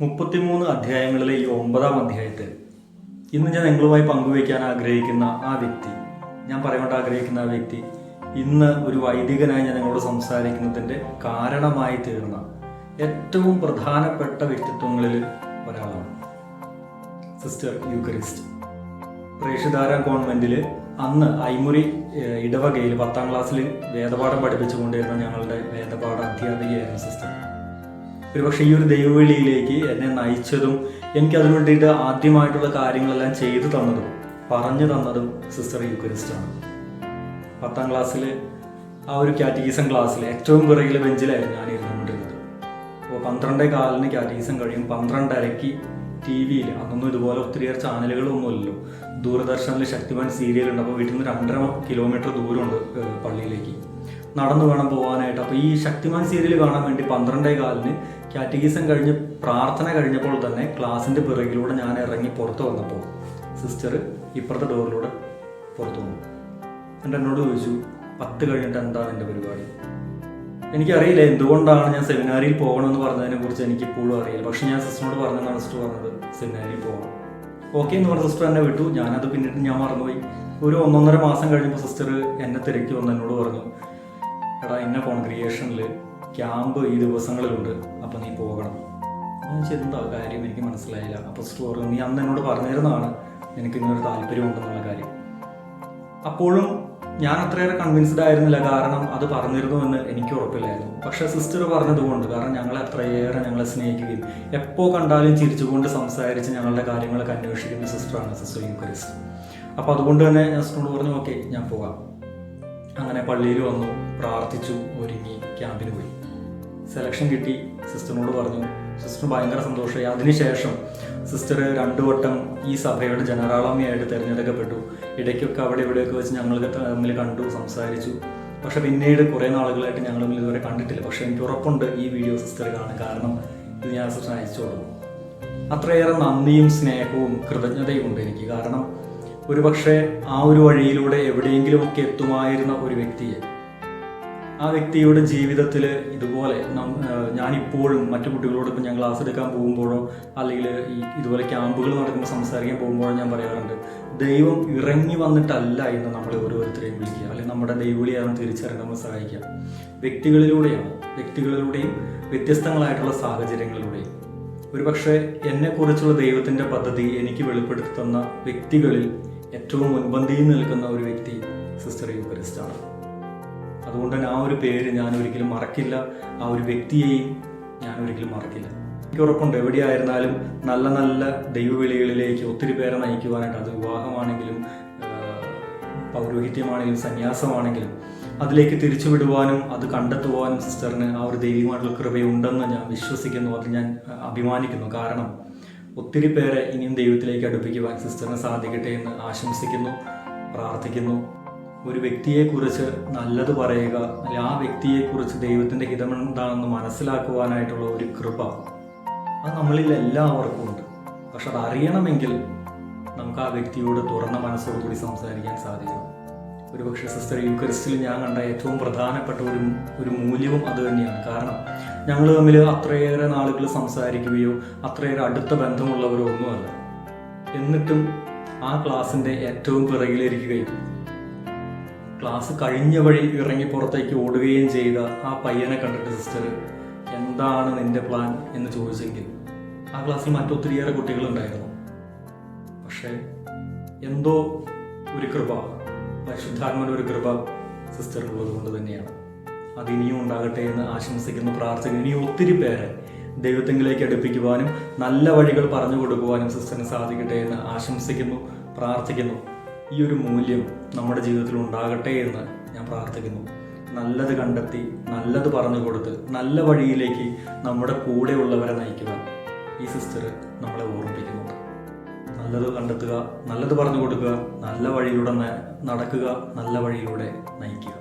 മുപ്പത്തിമൂന്ന് അധ്യായങ്ങളിലെ ഈ ഒമ്പതാം അധ്യായത്തിൽ ഇന്ന് ഞാൻ നിങ്ങളുമായി പങ്കുവയ്ക്കാൻ ആഗ്രഹിക്കുന്ന ആ വ്യക്തി ഞാൻ പറയാൻ ആഗ്രഹിക്കുന്ന ആ വ്യക്തി ഇന്ന് ഒരു വൈദികനായി ഞാൻ നിങ്ങളോട് സംസാരിക്കുന്നതിന്റെ കാരണമായി തീർന്ന ഏറ്റവും പ്രധാനപ്പെട്ട വ്യക്തിത്വങ്ങളിൽ ഒരാളാണ്. സിസ്റ്റർ യൂക്രിസ്റ്റ് പ്രേക്ഷിതാര കോൺവെന്റിൽ അന്ന് ഐമുറി ഇടവകയിൽ പത്താം ക്ലാസ്സിൽ വേദപാഠം പഠിപ്പിച്ചുകൊണ്ടിരുന്ന ഞങ്ങളുടെ വേദപാഠ അധ്യാപികയായിരുന്നു സിസ്റ്റർ. ഒരുപക്ഷെ ഈ ഒരു ദൈവവിളിയിലേക്ക് എന്നെ നയിച്ചതും എനിക്ക് അതിനു വേണ്ടിയിട്ട് ആദ്യമായിട്ടുള്ള കാര്യങ്ങളെല്ലാം ചെയ്തു തന്നതും പറഞ്ഞു തന്നതും സിസ്റ്റർ യുക്രിസ്റ്റാണ് പത്താം ക്ലാസ്സിൽ ആ ഒരു കാറ്റീസം ക്ലാസ്സിൽ ഏറ്റവും പിറകിലെ ബെഞ്ചിലായിരുന്നു ഞാൻ ഇരുന്നുകൊണ്ടിരുന്നത് അപ്പോൾ പന്ത്രണ്ടേ കാലിന് കാറ്റീസം കഴിയും പന്ത്രണ്ടരയ്ക്ക് ടി വിയിൽ അന്നൊന്നും ഇതുപോലെ ഒത്തിരിയേറെ ചാനലുകളൊന്നുമില്ലല്ലോ. ദൂരദർശനിൽ ശക്തിമാൻ സീരിയൽ ഉണ്ട്. അപ്പോൾ വീട്ടിൽ നിന്ന് രണ്ടര കിലോമീറ്റർ ദൂരമുണ്ട് പള്ളിയിലേക്ക്. നടന്നു വേണം പോകാനായിട്ട് അപ്പോൾ ഈ ശക്തിമാൻ സീരിയൽ കാണാൻ വേണ്ടി പന്ത്രണ്ടേ കാലിന് കാറ്റഗീസം കഴിഞ്ഞ് പ്രാർത്ഥന കഴിഞ്ഞപ്പോൾ തന്നെ ക്ലാസ്സിന്റെ പിറകിലൂടെ ഞാൻ ഇറങ്ങി പുറത്ത് വന്നപ്പോൾ സിസ്റ്റർ ഇപ്പുറത്തെ ഡോറിലൂടെ പുറത്തു വന്നു. എന്നിട്ട് എന്നോട് ചോദിച്ചു പത്ത് കഴിഞ്ഞിട്ട് എന്താണ് എന്റെ പരിപാടി? എനിക്കറിയില്ല എന്തുകൊണ്ടാണ് ഞാൻ സെമിനാരിയിൽ പോകണമെന്ന് പറഞ്ഞതിനെ കുറിച്ച് എനിക്ക് ഇപ്പോഴും അറിയില്ല. പക്ഷെ ഞാൻ സിസ്റ്ററിനോട് പറഞ്ഞതാണ് സിസ്റ്റർ പറഞ്ഞത് സെമിനാരിയിൽ പോകണം. ഓക്കെ എന്ന് പറഞ്ഞ സിസ്റ്റർ എന്നെ വിട്ടു. ഞാനത് പിന്നീട് ഞാൻ മറന്നുപോയി. ഒരു ഒന്നൊന്നര മാസം കഴിഞ്ഞപ്പോൾ സിസ്റ്റർ എന്നെ തിരക്കി വന്ന് എന്നോട് പറഞ്ഞു എടാ ഇന്ന കോൺക്രിയേഷനിൽ ക്യാമ്പ് ഈ ദിവസങ്ങളിലുണ്ട് അപ്പം നീ പോകണം. ഞാൻ ചെയ്തിട്ടുണ്ടോ കാര്യം? എനിക്ക് മനസ്സിലായില്ല. അപ്പോൾ സിസ്റ്റർ പറഞ്ഞു നീ അന്ന് എന്നോട് പറഞ്ഞിരുന്നതാണ് എനിക്ക് ഇന്നൊരു താല്പര്യമുണ്ടെന്നുള്ള കാര്യം. അപ്പോഴും ഞാൻ അത്രയേറെ കൺവിൻസ്ഡ് ആയിരുന്നില്ല. കാരണം അത് പറഞ്ഞിരുന്നു എന്ന് എനിക്ക് ഉറപ്പില്ലായിരുന്നു. പക്ഷെ സിസ്റ്റർ പറഞ്ഞതുകൊണ്ട് കാരണം ഞങ്ങളെ അത്രയേറെ ഞങ്ങളെ സ്നേഹിക്കുകയും എപ്പോൾ കണ്ടാലും ചിരിച്ചുകൊണ്ട് സംസാരിച്ച് ഞങ്ങളുടെ കാര്യങ്ങളൊക്കെ അന്വേഷിക്കുന്ന സിസ്റ്ററാണ് സിസ്റ്റർ യൂക്രിസ്റ്റ് അപ്പോൾ അതുകൊണ്ട് തന്നെ ഞാൻ സിസ്റ്ററോട് പറഞ്ഞു ഓക്കെ ഞാൻ പോകാം അങ്ങനെ പള്ളിയിൽ വന്നു പ്രാർത്ഥിച്ചു ഒരുങ്ങി ക്യാമ്പിന് പോയി. സെലക്ഷൻ കിട്ടി സിസ്റ്ററിനോട് പറഞ്ഞു സിസ്റ്റർ ഭയങ്കര സന്തോഷമായി അതിനുശേഷം സിസ്റ്റർ രണ്ടു വട്ടം ഈ സഭയുടെ ജനറാളമ്മയായിട്ട് തിരഞ്ഞെടുക്കപ്പെട്ടു. ഇടയ്ക്കൊക്കെ അവിടെ ഇവിടെയൊക്കെ വെച്ച് ഞങ്ങൾ തമ്മിൽ കണ്ടു സംസാരിച്ചു. പക്ഷെ പിന്നീട് കുറേ നാളുകളായിട്ട് ഞങ്ങൾ തമ്മിൽ ഇതുവരെ കണ്ടിട്ടില്ല. പക്ഷെ എനിക്ക് ഉറപ്പുണ്ട് ഈ വീഡിയോ സിസ്റ്റർ കാണാൻ കാരണം ഇത് ഞാൻ സിസ്റ്റർ അയച്ചു കൊടുക്കും. അത്രയേറെ നന്ദിയും സ്നേഹവും കൃതജ്ഞതയും ഉണ്ട് എനിക്ക്. കാരണം ഒരുപക്ഷെ ആ ഒരു വഴിയിലൂടെ എവിടെയെങ്കിലുമൊക്കെ എത്തുമായിരുന്ന ഒരു വ്യക്തിയെ ആ വ്യക്തിയുടെ ജീവിതത്തിൽ ഇതുപോലെ ഞാനിപ്പോഴും മറ്റു കുട്ടികളോട് ഇപ്പം ഞാൻ ക്ലാസ് എടുക്കാൻ പോകുമ്പോഴോ അല്ലെങ്കിൽ ഈ ഇതുപോലെ ക്യാമ്പുകൾ നടക്കുമ്പോൾ സംസാരിക്കാൻ പോകുമ്പോഴോ ഞാൻ പറയാറുണ്ട് ദൈവം ഇറങ്ങി വന്നിട്ടല്ല എന്ന് നമ്മൾ ഓരോരുത്തരെയും വിളിക്കുക. അല്ലെങ്കിൽ നമ്മുടെ ദൈവവിളിയാണ് തിരിച്ചറിയാൻ നമ്മൾ സഹായിക്കുക. വ്യക്തികളിലൂടെയാണ് വ്യക്തികളിലൂടെയും വ്യത്യസ്തങ്ങളായിട്ടുള്ള സാഹചര്യങ്ങളിലൂടെയും. ഒരു പക്ഷേ എന്നെക്കുറിച്ചുള്ള ദൈവത്തിന്റെ പദ്ധതി എനിക്ക് വെളിപ്പെടുത്തി തന്ന വ്യക്തികളിൽ ഏറ്റവും മുൻപന്തിയിൽ നിൽക്കുന്ന ഒരു വ്യക്തി സിസ്റ്റർ യൂക്രിസ്റ്റാണ് അതുകൊണ്ട് തന്നെ ആ ഒരു പേര് ഞാൻ ഒരിക്കലും മറക്കില്ല. ആ ഒരു വ്യക്തിയെയും ഞാൻ ഒരിക്കലും മറക്കില്ല. എനിക്ക് ഉറപ്പുണ്ട് എവിടെയായിരുന്നാലും നല്ല നല്ല ദൈവവിളികളിലേക്ക് ഒത്തിരി പേരെ നയിക്കുവാനായിട്ട് അത് വിവാഹമാണെങ്കിലും പൗരോഹിത്യമാണെങ്കിലും സന്യാസമാണെങ്കിലും അതിലേക്ക് തിരിച്ചുവിടുവാനും അത് കണ്ടെത്തുവാനും സിസ്റ്ററിന് ആ ഒരു ദൈവികമായിട്ടുള്ള കൃപയുണ്ടെന്ന് ഞാൻ വിശ്വസിക്കുന്നു. അത് ഞാൻ അഭിമാനിക്കുന്നു. കാരണം ഒത്തിരി പേരെ ഇനിയും ദൈവത്തിലേക്ക് അടുപ്പിക്കുവാൻ സിസ്റ്ററിന് സാധിക്കട്ടെ എന്ന് ആശംസിക്കുന്നു പ്രാർത്ഥിക്കുന്നു. ഒരു വ്യക്തിയെക്കുറിച്ച് നല്ലത് പറയുക അല്ലെങ്കിൽ ആ വ്യക്തിയെക്കുറിച്ച് ദൈവത്തിന്റെ ഹിതം എന്താണെന്ന് മനസ്സിലാക്കുവാനായിട്ടുള്ള ഒരു കൃപ അത് നമ്മളിൽ എല്ലാവർക്കും ഉണ്ട്. പക്ഷെ അത് അറിയണമെങ്കിൽ നമുക്ക് ആ വ്യക്തിയോട് തുറന്ന മനസ്സോടുകൂടി സംസാരിക്കാൻ സാധിക്കും. ഒരുപക്ഷെ സിസ്റ്റർ യൂക്രിസ്റ്റിൽ ഞാൻ കണ്ട ഏറ്റവും പ്രധാനപ്പെട്ട ഒരു ഒരു മൂല്യവും അത് തന്നെയാണ്. കാരണം ഞങ്ങൾ തമ്മിൽ അത്രയേറെ നാളുകൾ സംസാരിക്കുകയോ അത്രയേറെ അടുത്ത ബന്ധമുള്ളവരോ ഒന്നുമല്ല. എന്നിട്ടും ആ ക്ലാസ്സിന്റെ ഏറ്റവും പിറകിലിരിക്കുകയും ക്ലാസ് കഴിഞ്ഞ വഴി ഇറങ്ങി പുറത്തേക്ക് ഓടുകയും ചെയ്ത ആ പയ്യനെ കണ്ടിട്ട് സിസ്റ്റർ എന്താണ് നിന്റെ പ്ലാൻ എന്ന് ചോദിച്ചെങ്കിൽ ആ ക്ലാസ്സിൽ മറ്റൊത്തിരിയേറെ കുട്ടികളുണ്ടായിരുന്നു. പക്ഷേ എന്തോ ഒരു കൃപ പരിശുദ്ധാത്മന ഒരു കൃപ സിസ്റ്ററിനുള്ളത് കൊണ്ട് തന്നെയാണ്. അത് ഇനിയും ഉണ്ടാകട്ടെ എന്ന് ആശംസിക്കുന്നു പ്രാർത്ഥന ഇനി ഒത്തിരി പേരെ ദൈവത്തെങ്കിലേക്ക് അടുപ്പിക്കുവാനും നല്ല വഴികൾ പറഞ്ഞു കൊടുക്കുവാനും സിസ്റ്ററിന് സാധിക്കട്ടെ എന്ന് ആശംസിക്കുന്നു പ്രാർത്ഥിക്കുന്നു. ഈ ഒരു മൂല്യം നമ്മുടെ ജീവിതത്തിൽ ഉണ്ടാകട്ടെ എന്ന് ഞാൻ പ്രാർത്ഥിക്കുന്നു. നല്ലത് കണ്ടെത്തി നല്ലത് പറഞ്ഞു കൊടുത്ത് നല്ല വഴിയിലേക്ക് നമ്മുടെ കൂടെ ഉള്ളവരെ നയിക്കുവാൻ ഈ സിസ്റ്റർ നമ്മളെ ഓർമ്മിപ്പിക്കുന്നുണ്ട് നല്ലത് കണ്ടെത്തുക നല്ലത് പറഞ്ഞു കൊടുക്കുക നല്ല വഴിയിലൂടെ നടക്കുക നല്ല വഴിയിലൂടെ നയിക്കുക.